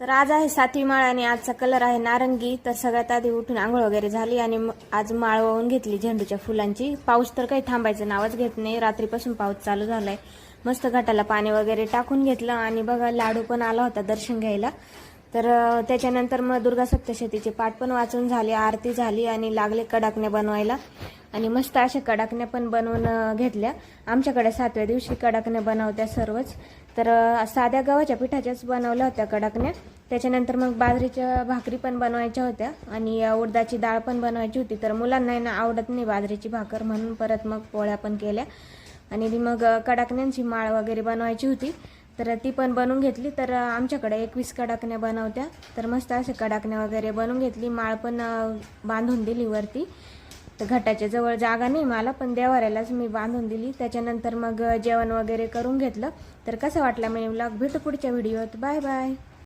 तर आज आहे सातवी माळ आणि आजचा कलर आहे नारंगी. तर सगळ्यात आधी उठून आंघोळ वगैरे झाली आणि म- आज माळ वाहून घेतली झेंडूच्या फुलांची. पाऊस तर काही थांबायचं नावच घेत नाही. रात्रीपासून पाऊस चालू झालाय. मस्त घाटाला पाणी वगैरे टाकून घेतलं आणि बघा लाडू पण आला होता दर्शन घ्यायला. तर त्याच्यानंतर मग दुर्गा सप्तशतीचे पाठ पण वाचून झाले आरती झाली आणि लागले कडाकण्या बनवायला. आणि मस्त अशा कडाकण्या पण बनवून घेतल्या. आमच्याकडे सातव्या दिवशी कडाकण्या बनवत्या सर्वच. तर साध्या गव्हाच्या पिठाच्याच बनवल्या होत्या कडाकण्या. त्याच्यानंतर मग बाजरीच्या भाकरी पण बनवायच्या होत्या. आणि उडदाची डाळ पण बनवायची होती. तर मुलांना ना आवडत नाही बाजरीची भाकर म्हणून परत मग पोळ्या पण केल्या. आणि मग कडाकण्यांची माळ वगैरे बनवायची होती. तर ती पण बनवून घेतली. तर आमच्याकडे एकवीस कडाकण्या बनवत्या. तर मस्त अशा कडाकण्या वगैरे बनवून घेतली. माळ पण बांधून दिली वरती. तर घटाच्या जवळ जागा नाही मला पण देवाऱ्यालाच मी बांधून दिली. त्याच्यानंतर मग जेवण वगैरे करून घेतलं. तर कसं वाटलं मी ब्लॉग भेटू पुढच्या व्हिडिओत. Bye bye.